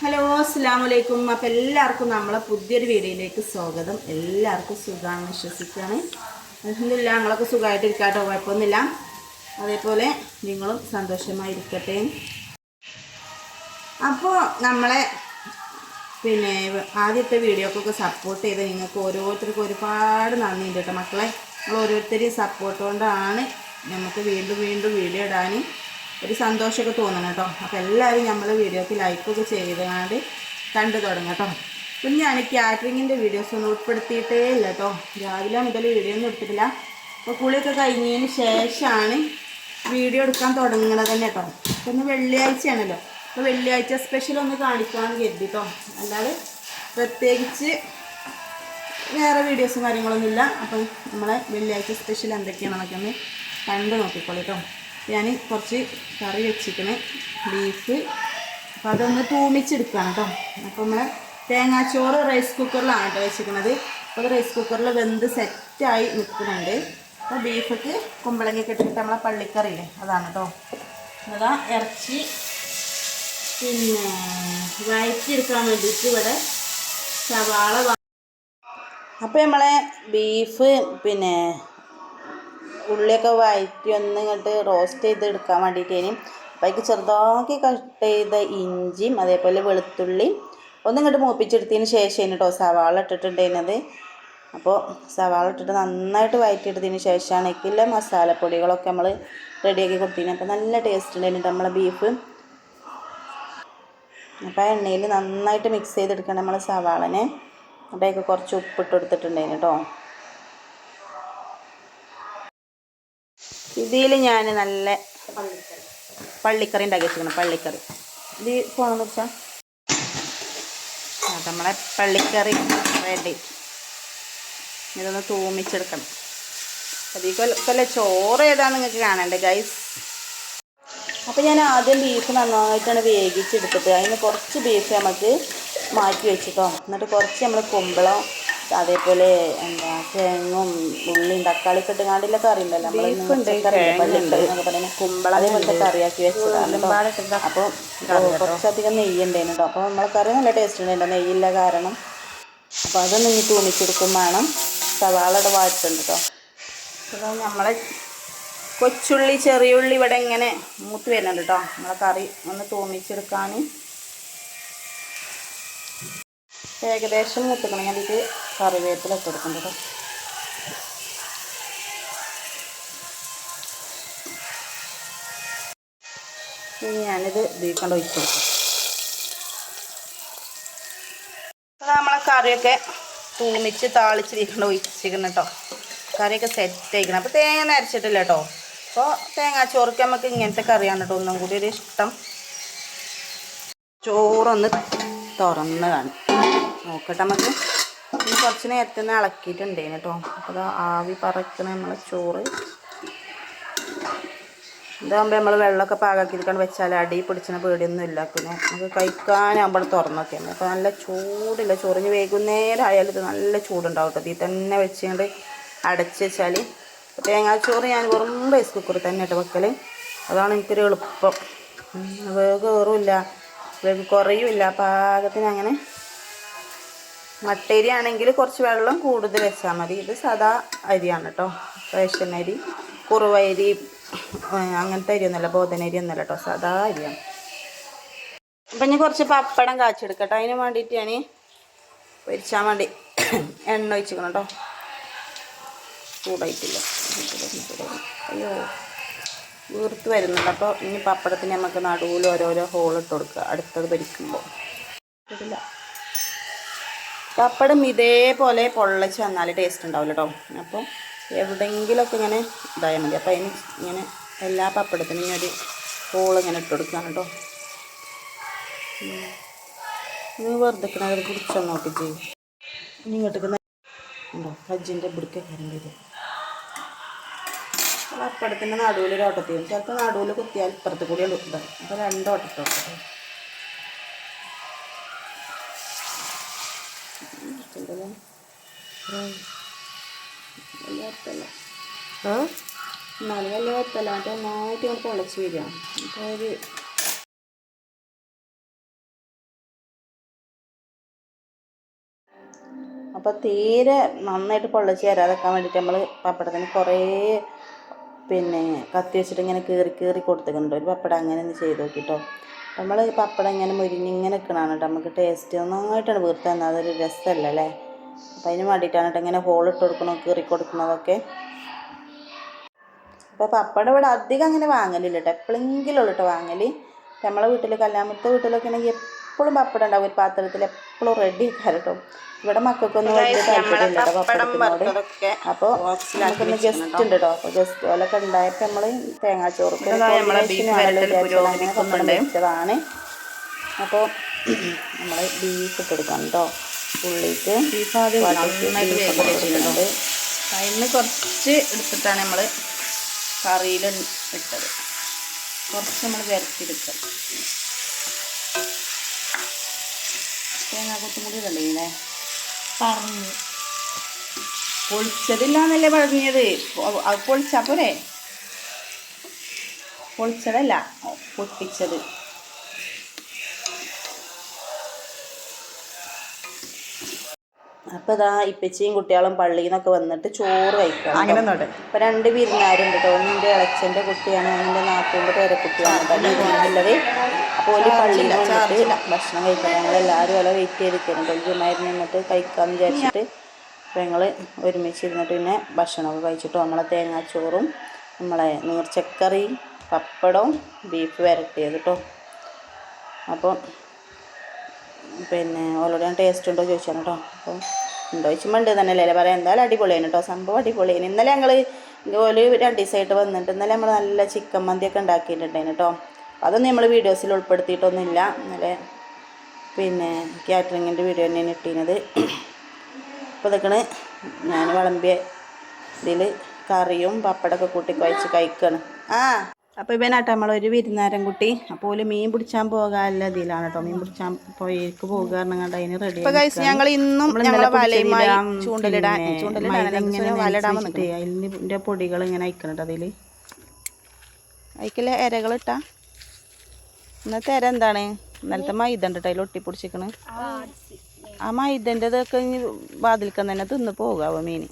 Hello അസ്സാം വലൈക്കും അപ്പം എല്ലാവർക്കും നമ്മളെ പുതിയൊരു വീഡിയോയിലേക്ക് സ്വാഗതം. എല്ലാവർക്കും സുഖമാണ് വിശ്വസിക്കുകയാണ് അലഹമില്ല ഞങ്ങളൊക്കെ സുഖമായിട്ട് ഇരിക്കാട്ടോ കുഴപ്പമൊന്നുമില്ല. അതേപോലെ നിങ്ങളും സന്തോഷമായിരിക്കട്ടെ. അപ്പോൾ നമ്മളെ പിന്നെ ആദ്യത്തെ വീഡിയോക്കൊക്കെ സപ്പോർട്ട് ചെയ്ത് നിങ്ങൾക്ക് ഓരോരുത്തർക്കും ഒരുപാട് നന്ദിയുണ്ട് കേട്ടോ. മക്കളെ നമ്മൾ ഓരോരുത്തരെയും സപ്പോർട്ട് കൊണ്ടാണ് നമുക്ക് വീണ്ടും വീണ്ടും വീഡിയോ ഇടാനും ഒരു സന്തോഷമൊക്കെ തോന്നണം കേട്ടോ. അപ്പോൾ എല്ലാവരും നമ്മൾ വീഡിയോക്ക് ലൈക്കൊക്കെ ചെയ്തുകൊണ്ട് കണ്ടു തുടങ്ങാം കേട്ടോ. പിന്നെ ഞാൻ കാറ്ററിങ്ങിന്റെ വീഡിയോസ് ഒന്നും ഉൾപ്പെടുത്തിയിട്ടേ ഇല്ല കേട്ടോ. രാവിലെ മുതൽ വീഡിയോ ഒന്നും എടുത്തിട്ടില്ല. അപ്പോൾ കുളിയൊക്കെ കഴിഞ്ഞതിന് ശേഷമാണ് വീഡിയോ എടുക്കാൻ തുടങ്ങുന്നത് തന്നെ കേട്ടോ. അപ്പോൾ ഇന്ന് വെള്ളിയാഴ്ചയാണല്ലോ. അപ്പോൾ വെള്ളിയാഴ്ച സ്പെഷ്യൽ ഒന്ന് കാണിക്കാമെന്ന് കരുതി കേട്ടോ. അല്ലാതെ പ്രത്യേകിച്ച് വേറെ വീഡിയോസും കാര്യങ്ങളൊന്നുമില്ല. അപ്പം നമ്മളെ വെള്ളിയാഴ്ച സ്പെഷ്യൽ എന്തൊക്കെയാണെന്നൊക്കെ ഒന്ന് കണ്ട് നോക്കിക്കോളൂ കേട്ടോ. ഞാൻ കുറച്ച് കറി വെച്ചിരിക്കണേ ബീഫ്. അപ്പോൾ അതൊന്ന് തൂമിച്ചെടുക്കുകയാണ് കേട്ടോ അപ്പോൾ നമ്മൾ തേങ്ങാച്ചോറ് റൈസ് കുക്കറിലാണ് കേട്ടോ വെച്ചിരിക്കുന്നത് അപ്പോൾ റൈസ് കുക്കറിൽ വെന്ത് സെറ്റായി നിൽക്കുന്നുണ്ട്. അപ്പോൾ ബീഫൊക്കെ കുമ്പളങ്ങയൊക്കെ ഇട്ടിട്ട് നമ്മളെ പള്ളിക്കറിയില്ലേ അതാണ് കേട്ടോ അതാ ഇറച്ചി പിന്നെ വഴറ്റിയെടുക്കാൻ വേണ്ടിയിട്ട് ഇവിടെ സവാള അപ്പോൾ നമ്മളെ ബീഫ് പിന്നെ ഉള്ളിയൊക്കെ വഴറ്റി ഒന്ന് ഇങ്ങോട്ട് റോസ്റ്റ് ചെയ്ത് എടുക്കാൻ വേണ്ടിയിട്ടേനും അപ്പോൾ അതിക്ക് ചെറുതാക്കി കട്ട് ചെയ്ത ഇഞ്ചിയും അതേപോലെ വെളുത്തുള്ളിയും ഒന്ന് ഇങ്ങോട്ട് മൂപ്പിച്ചെടുത്തതിന് ശേഷം കേട്ടോ സവാള ഇട്ടിട്ടുണ്ടായിരുന്നത്. അപ്പോൾ സവാള ഇട്ടിട്ട് നന്നായിട്ട് വഴറ്റിയെടുത്തതിന് ശേഷമാണ് ഇതിലെ മസാലപ്പൊടികളൊക്കെ നമ്മൾ റെഡിയാക്കി കൊടുത്തതിന്. അപ്പോൾ നല്ല ടേസ്റ്റ് ഉണ്ടായിരുന്നു നമ്മളെ ബീഫ് അപ്പോൾ ആ എണ്ണയിൽ നന്നായിട്ട് മിക്സ് ചെയ്തെടുക്കണം നമ്മൾ സവാളനെ. അവിടെയൊക്കെ കുറച്ച് ഉപ്പിട്ട് കൊടുത്തിട്ടുണ്ടായിരുന്നു കേട്ടോ ഇതിൽ ഞാൻ നല്ല പള്ളിക്കറി ഉണ്ടാക്കി വെച്ചിരിക്കണം പള്ളിക്കറി. ഇത് പോകണമെന്ന് വെച്ചാൽ നമ്മളെ പള്ളിക്കറി റെഡി ഇതൊന്ന് തൂമിച്ചെടുക്കണം. അതിൽ കൊല്ല ചോറ് ഏതാണെന്ന് നിങ്ങൾക്ക് കാണണ്ടേ ഗൈസ് അപ്പോൾ ഞാൻ ആദ്യം ബീഫ് നന്നായിട്ടാണ് വേവിച്ചെടുത്തിട്ട് അതിന് കുറച്ച് ബീഫ് നമുക്ക് മാറ്റി വെച്ചിട്ടോ. എന്നിട്ട് കുറച്ച് നമ്മൾ കുമ്പളം അതേപോലെ എന്താ തേങ്ങും ഉള്ളിയും തക്കാളിയൊക്കെ ഇട്ടുകാണ്ടില്ല കറി ഉണ്ടല്ലോ കുമ്പള അതേപോലത്തെ കറിയാക്കി വെച്ചതാണ് അപ്പോൾ കുറച്ചധികം നെയ്യ് ഉണ്ടായിരുന്നു കേട്ടോ. അപ്പോൾ നമ്മളെ കറി നല്ല ടേസ്റ്റ് ഉണ്ടായിരുന്നു. നെയ്യില്ല കാരണം. അപ്പോൾ അതൊന്നും ഇനി തൂണിച്ചെടുക്കും വേണം. സവാളയുടെ വാറ്റുണ്ട് കേട്ടോ. അപ്പോൾ നമ്മളെ കൊച്ചുള്ളി ചെറിയുള്ളി ഇവിടെ ഇങ്ങനെ മൂത്ത് വരുന്നുണ്ട് കേട്ടോ. നമ്മളെ കറി ഒന്ന് തൂമിച്ചെടുക്കാൻ ഏകദേശം മൂത്തിക്കണം ഞാൻ ഇത് കറിവേപ്പിലൊക്കെ എടുക്കുന്നുണ്ട് കേട്ടോ ഇനി ഞാനിത് ഇതിക്കൊണ്ട് ഒഴിച്ച് നമ്മളെ കറിയൊക്കെ തൂമിച്ച് താളിച്ച് ഇതിക്കൊണ്ട് ഒഴിച്ചിരിക്കണം കേട്ടോ കറിയൊക്കെ സെറ്റ് ആയിക്കണം. അപ്പോൾ തേങ്ങ നരച്ചിട്ടില്ല കേട്ടോ അപ്പോൾ തേങ്ങാച്ചോറൊക്കെ നമുക്ക് ഇങ്ങനത്തെ കറിയാണ് കേട്ടോ ഒന്നും കൂടി ഒരു ഇഷ്ടം. ചോറൊന്ന് തുറന്ന് കാണും നോക്കട്ടെ നമുക്ക്. ഇനി കുറച്ച് നേരത്തെ ഒന്ന് ഇളക്കിയിട്ടുണ്ടേന് കേട്ടോ അപ്പോൾ ആവി പറക്കുന്ന നമ്മളെ ചോറ്. ഇതാകുമ്പോൾ നമ്മൾ വെള്ളമൊക്കെ പാകാക്കിയിരിക്കാണ്ട് വെച്ചാൽ അടി പിടിച്ചിന് പേടിയൊന്നും ഇല്ല. പിന്നെ നമുക്ക് കഴിക്കാനാകുമ്പോൾ തുറന്നൊക്കെ അപ്പോൾ നല്ല ചൂടില്ല ചോറിന് വൈകുന്നേരം ആയാലും ഇത് നല്ല ചൂടുണ്ടാവും കേട്ടോ ഇതിൽ തന്നെ വെച്ചുകൊണ്ട് അടച്ച് വെച്ചാൽ തേങ്ങാച്ചോറ് ഞാൻ വെറും റൈസ് കുക്കറിൽ തന്നെ ഇട്ട് വെക്കൽ അതാണ് എനിക്കൊരു എളുപ്പം. വേഗം കയറുമില്ല വേഗം കുറയുമില്ല പാകത്തിന് അങ്ങനെ മട്ടേരി ആണെങ്കിൽ കുറച്ച് വെള്ളം കൂടുതൽ വെച്ചാൽ മതി. ഇത് സാദാ അരിയാണ് കേട്ടോ റേഷൻ അരി കുറുവരി അരി അങ്ങനത്തെ അരി ഒന്നുമല്ല ബോധനരി ഒന്നുമല്ല കേട്ടോ സാദാ അരിയാണ്. അപ്പം ഞാൻ കുറച്ച് പപ്പടം കാച്ചെടുക്കട്ടോ. അതിന് വേണ്ടിയിട്ട് ഞാൻ പൊരിച്ചാൻ വേണ്ടി എണ്ണ ഒഴിച്ചിക്കണം കേട്ടോ ചൂടായിട്ടില്ല. അയ്യോ വീർത്ത് വരുന്നുണ്ട്. അപ്പോൾ ഇനി പപ്പടത്തിന് നമുക്ക് നടുവിൽ ഓരോരോ ഹോൾ ഇട്ട് കൊടുക്കുക. അടുത്തത് ഭരിക്കുമ്പോൾ പപ്പടം ഇതേപോലെ പൊള്ളച്ച് വന്നാൽ ടേസ്റ്റ് ഉണ്ടാവില്ല കേട്ടോ അപ്പോൾ എവിടെയെങ്കിലുമൊക്കെ ഇങ്ങനെ ഇതായാൽ മതി. അപ്പോൾ അതിന് ഇങ്ങനെ എല്ലാ പപ്പടത്തിനും ഇങ്ങനെ ഒരു ഹോൾ ഇങ്ങനെ ഇട്ട് കൊടുക്കുകയാണ് കേട്ടോ ഇത് വെറുതെ പിടിച്ചോ നോക്കി ചെയ്യും. ഇനി ഇങ്ങോട്ടേക്ക് ഉണ്ടോ? ഫ്രിഡ്ജിന്റെ ഇവിടേക്ക് കയറി വരും പപ്പടത്തിന്റെ നടുവിൽ ഒരു ഓട്ടത്തി ചിലപ്പോൾ നടുവിൽ കുത്തിയാൽ ഇപ്പുറത്ത് കൂടി ഇതാവും അപ്പോൾ രണ്ട് ഓട്ടത്തിൽ കൊടുക്കണ്ടല്ലോ വലിയ തീരെ നന്നായിട്ട് പൊള്ളച്ച് വരാതെക്കാൻ വേണ്ടിട്ട് നമ്മൾ പപ്പടത്തിന് കൊറേ പിന്നെ കത്തി വെച്ചിട്ട് ഇങ്ങനെ കീറി കീറി കൊടുത്തിട്ടുണ്ട്. ഒരു പപ്പടം അങ്ങനെ ഒന്ന് ചെയ്ത് നോക്കിട്ടോ. നമ്മൾ പപ്പടം ഇങ്ങനെ മുരിഞ്ഞ് ഇങ്ങനെ നിൽക്കണതാണ് കേട്ടോ. നമുക്ക് ടേസ്റ്റ് നന്നായിട്ടാണ് വീർത്ത് തന്നാൽ അതൊരു രസമല്ല അല്ലേ? അപ്പം അതിന് വേണ്ടിയിട്ടാണ് കേട്ടോ ഇങ്ങനെ ഹോളിട്ട് കൊടുക്കണോ കീറി കൊടുക്കുന്നതൊക്കെ അപ്പോൾ പപ്പടം ഇവിടെ അധികം അങ്ങനെ വാങ്ങലില്ല കേട്ടോ. എപ്പോഴെങ്കിലും ഉള്ളു കേട്ടോ വാങ്ങൽ നമ്മളെ വീട്ടിൽ കല്യാണത്തെ വീട്ടിലൊക്കെ ആണെങ്കിൽ എപ്പോഴും പപ്പടം ഉണ്ടാവും. ഒരു പാത്രത്തിൽ എപ്പോഴും റെഡി കേട്ടോ ഇവിടെ മക്കൾക്കൊന്നും വലിയ താല്പര്യമില്ല പപ്പടത്തിനോട്. അപ്പോൾ നമുക്കൊന്ന് ഗസ്റ്റ് ഉണ്ട് കേട്ടോ അപ്പോൾ ഗസ്റ്റ് പോലൊക്കെ ഉണ്ടായപ്പോൾ നമ്മൾ തേങ്ങാച്ചോറ് വെച്ചതാണ്. അപ്പോൾ നമ്മൾ ബീഫ് ഇട്ടെടുക്കാം കേട്ടോ ഉള്ളിക്ക് ബീഫ് ആദ്യം നന്നായിട്ട് അതിന് കുറച്ച് എടുത്തിട്ടാണ് നമ്മൾ കറിയിൽ ഇട്ടത്. കുറച്ച് നമ്മൾ വിരട്ടിയെടുക്കുക തേങ്ങാ കൊത്തും കൂടി ഇടണ്ടേ പറഞ്ഞു പൊളിച്ചതില്ലാന്നല്ലേ പറഞ്ഞത് പൊളിച്ചാ പോരെ? പൊളിച്ചതല്ല പൊട്ടിച്ചത്. അപ്പോൾ ഇതാ ഇപ്പച്ചിയും കുട്ടികളും പള്ളിയിൽ നിന്നൊക്കെ വന്നിട്ട് ചോറ് കഴിക്കണം അങ്ങനെ. ഇപ്പൊ രണ്ട് വിരുന്നാരുണ്ട് കേട്ടോ ഒന്ന് എന്റെ ഇളച്ചന്റെ കുട്ടിയാണ് ഒന്നിന്റെ നാത്തൂന്റെ പേരക്കുട്ടിയാണ്. കേട്ടോ വീട്ടിലുള്ളത് അപ്പോൾ ഒരു പള്ളിയിൽ വന്നിട്ട് ഭക്ഷണം കഴിക്കണം ഞങ്ങൾ എല്ലാവരും അവിടെ വെയിറ്റ് ചെയ്തിരിക്കുന്നുണ്ട് ഒരു ജുമായിരുന്നു നിന്നിട്ട് കഴിക്കാമെന്ന് വിചാരിച്ചിട്ട് അപ്പോൾ ഞങ്ങൾ ഒരുമിച്ച് ഇരുന്നിട്ട് പിന്നെ ഭക്ഷണമൊക്കെ കഴിച്ചിട്ട് നമ്മളെ തേങ്ങാച്ചോറും നമ്മളെ നീർച്ചക്കറി പപ്പടവും ബീഫ് വരട്ടിയത് കേട്ടോ അപ്പോൾ പിന്നെ ഓൾറെഡി ഞാൻ ടേസ്റ്റ് ഉണ്ടോ ചോദിച്ചാണ് കേട്ടോ അപ്പോൾ ഉണ്ടോ ചോദിച്ചുമ്പോൾ ഉണ്ട് തന്നെ അല്ലേ പറയാം എന്തായാലും അടിപൊളിയാണ് കേട്ടോ സംഭവം അടിപൊളിയാണ് ഇന്നലെ ഞങ്ങൾ ഇതുപോലെ രണ്ട് ദിവസമായിട്ട് വന്നിട്ട് ഇന്നലെ നമ്മൾ നല്ല ചിക്കൻ മന്തിയൊക്കെ ഉണ്ടാക്കിയിട്ടുണ്ടായിരുന്നു കേട്ടോ അതൊന്നും നമ്മൾ വീഡിയോസിൽ ഉൾപ്പെടുത്തിയിട്ടൊന്നുമില്ല. ഇന്നലെ പിന്നെ കാറ്ററിങ്ങിന്റെ വീഡിയോ തന്നെയാണ് ഇട്ടിരുന്നത് അപ്പോൾ ഇതൊക്കെയാണ് ഞാൻ വിളമ്പിയ ഇതിൽ കറിയും പപ്പടമൊക്കെ കൂട്ടി കുഴച്ച് കഴിക്കണം. ആ. അപ്പോൾ ഇവനാട്ടോ നമ്മളൊരു വിരുന്നേരം കുട്ടി. അപ്പോൾ ഒരു മീൻ പിടിച്ചാൻ പോകാനുള്ള ഇതിലാണ് കേട്ടോ. മീൻ പിടിച്ചാൻ പോയേക്ക് പോകുക കാരണം അതിന് റെഡി കഴിച്ച് ഞങ്ങൾ ഇന്നും അതിന്റെ പൊടികൾ ഇങ്ങനെ അയക്കണം കേട്ടോ അതിൽ അതിക്കല്ലേ ഇരകളിട്ടാ ഇന്നത്തെ തര എന്താണ് ഇന്നലത്തെ മൈദ ഉണ്ട് കേട്ടോ അതിൽ ഒട്ടിപ്പിടിച്ചിക്കണ്. ആ മൈദന്റെതൊക്കെ ഇനി വാതിൽക്കാൻ തന്നെ തിന്ന് പോകാവോ മീൻ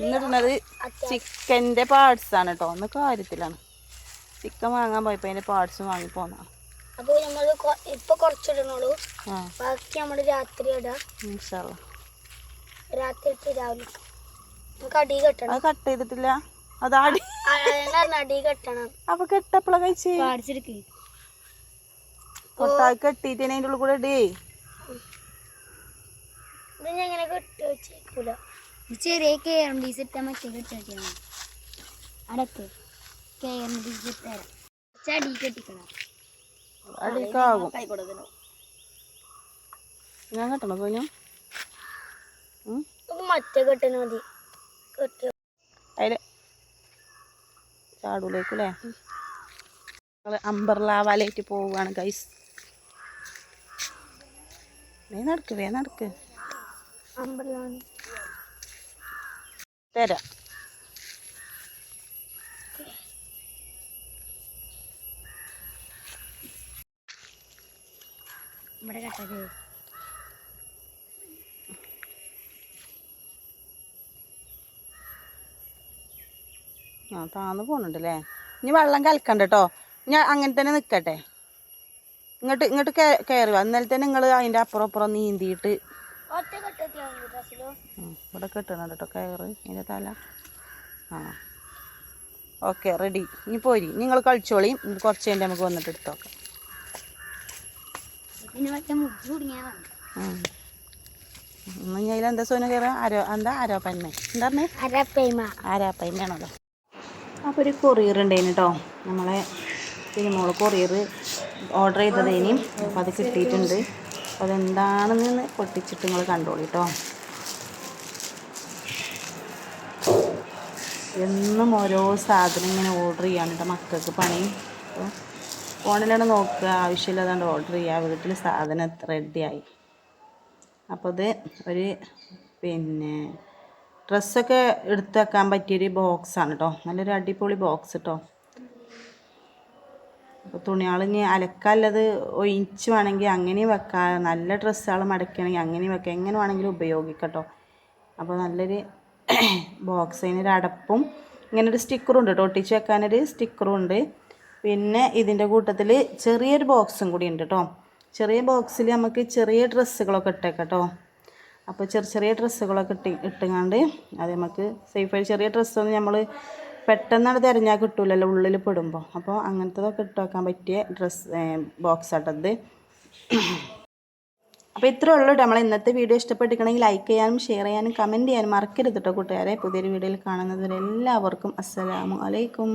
ഇന്നിടുന്നത് ചിക്കന്റെ പാർട്സ് ആണ് കേട്ടോ ഒന്ന് കാര്യത്തിലാണ്. ചിക്കൻ വാങ്ങാൻ പോയപ്പോൾ അതിന്റെ പാർട്സ് വാങ്ങി പോന്നാ. അപ്പോൾ നമ്മൾ കുറച്ചിടണുള്ളൂ. ബാക്കി നമ്മൾ രാത്രി ഇടാം. ഇൻഷാല്ല രാത്രി ഇട്ട് രാവിലെ നമുക്ക് അടി കെട്ടണം. അത് കട്ട് ചെയ്തിട്ടില്ല. അത് അടി. ആ, അതിനാണ് അടി കെട്ടണം. അപ്പൊ കെട്ടപ്പള കഴിച്ചേ? കൊട്ടായി കെട്ടിയിട്ട് അതിന്റെ ഉള്ളിൽ കൂടെ ഇടേ. ഇത് ഞാൻ ഇങ്ങനെ കെട്ടി വെച്ചേക്കൂല. ചെറിയ കെ എം ഡി സെറ്റ് മറ്റേ കെട്ടി അടക്ക് കെ ഡി സെറ്റ് തരാം. അടി കെട്ടിക്കണം. അടിക്കാകും ഞാൻ കെട്ടണോ സോനു നമുക്ക് മറ്റേ കെട്ടണ മതി. കെട്ടി അതിൽ ചാടൂലേക്കല്ലേ ഞങ്ങൾ അമ്പർല വലയിട്ട് പോവുകയാണ് ഗൈസ് വേ നടക്ക് വേ നടക്ക്. തരാം. ഇവിടെ കെട്ടത് ആ താന്ന് പോണുണ്ടല്ലേ? ഇനി വെള്ളം കലക്കണ്ട കേട്ടോ. ഞാൻ അങ്ങനെ തന്നെ നിൽക്കട്ടെ ഇങ്ങോട്ട് ഇങ്ങോട്ട് കയറി അന്നേരം തന്നെ നിങ്ങൾ അതിന്റെ അപ്പുറം അപ്പുറം നീന്തിയിട്ട് ഇവിടെ കെട്ടണം കേട്ടോ കയറ് അതിന്റെ തല. ആ. ഓക്കെ റെഡി ഇനി പോരി. നിങ്ങൾ കളിച്ചോളിയും കുറച്ച് കഴിഞ്ഞ് നമുക്ക് വന്നിട്ട് എടുത്തോക്കാം. ഞാൻ എന്താ സോന ആരോ എന്താ? ആരോ പന്നെ എന്താ പറഞ്ഞേ? അരപ്പേമ അപ്പോൾ ഒരു കൊറിയർ ഉണ്ടായിരുന്നു കേട്ടോ നമ്മളെ മോൾ കൊറിയർ ഓർഡർ ചെയ്തത് ഇനിയും. അപ്പോൾ അത് കിട്ടിയിട്ടുണ്ട്. അപ്പോൾ അതെന്താണെന്ന് പൊട്ടിച്ചിട്ട് നിങ്ങൾ കണ്ടോളി കേട്ടോ എന്നും ഓരോ സാധനം ഇങ്ങനെ ഓർഡർ ചെയ്യാണ് കേട്ടോ മക്കൾക്ക് പണി. അപ്പോൾ ഫോണിലാണ് നോക്കുക. ആവശ്യമില്ലാതാണ്ട് ഓർഡർ ചെയ്യുക വീട്ടിൽ സാധനം റെഡിയായി അപ്പോൾ ഇത് ഒരു പിന്നെ ഡ്രസ്സൊക്കെ എടുത്ത് വെക്കാൻ പറ്റിയൊരു ബോക്സാണ് കേട്ടോ നല്ലൊരു അടിപൊളി ബോക്സ് കേട്ടോ തുണികൾ ഇനി അലക്കാല്ലത് ഒഴിച്ച് വേണമെങ്കിൽ അങ്ങനെ വെക്കാം. നല്ല ഡ്രസ്സുകൾ മടക്കുകയാണെങ്കിൽ അങ്ങനെയും വെക്കാം. എങ്ങനെ വേണമെങ്കിലും ഉപയോഗിക്കട്ടോ. അപ്പോൾ നല്ലൊരു ബോക്സ് അതിനൊരു അടപ്പും ഇങ്ങനെ ഒരു സ്റ്റിക്കറും ഉണ്ട് കേട്ടോ ഒട്ടിച്ച് വെക്കാനൊരു സ്റ്റിക്കറും ഉണ്ട്. പിന്നെ ഇതിന്റെ കൂട്ടത്തിൽ ചെറിയൊരു ബോക്സും കൂടി ഉണ്ട് കേട്ടോ ചെറിയ ബോക്സിൽ നമുക്ക് ചെറിയ ഡ്രസ്സുകളൊക്കെ ഇട്ടേക്കാം അപ്പോൾ ചെറിയ ചെറിയ ഡ്രസ്സുകളൊക്കെ ഇട്ട് ഇട്ടുകൊണ്ട് അത് നമുക്ക് സേഫായി ചെറിയ ഡ്രസ്സൊന്നും നമ്മൾ പെട്ടെന്നാണ് തിരഞ്ഞാൽ കിട്ടൂലല്ലോ ഉള്ളിൽ പെടുമ്പോൾ അപ്പോൾ അങ്ങനത്തതൊക്കെ ഇട്ട് വെക്കാൻ പറ്റിയ ഡ്രസ്സ് ബോക്സ് ആട്ടത് അപ്പോൾ ഇത്രേ ഉള്ളൂ കേട്ടോ നമ്മൾ ഇന്നത്തെ വീഡിയോ ഇഷ്ടപ്പെട്ടിരിക്കണമെങ്കിൽ ലൈക്ക് ചെയ്യാനും ഷെയർ ചെയ്യാനും കമന്റ് ചെയ്യാനും മറക്കരുത് കേട്ടോ കൂട്ടുകാരെ. പുതിയൊരു വീഡിയോയിൽ കാണുന്നത് എല്ലാവർക്കും അസ്സലാമു അലൈക്കും.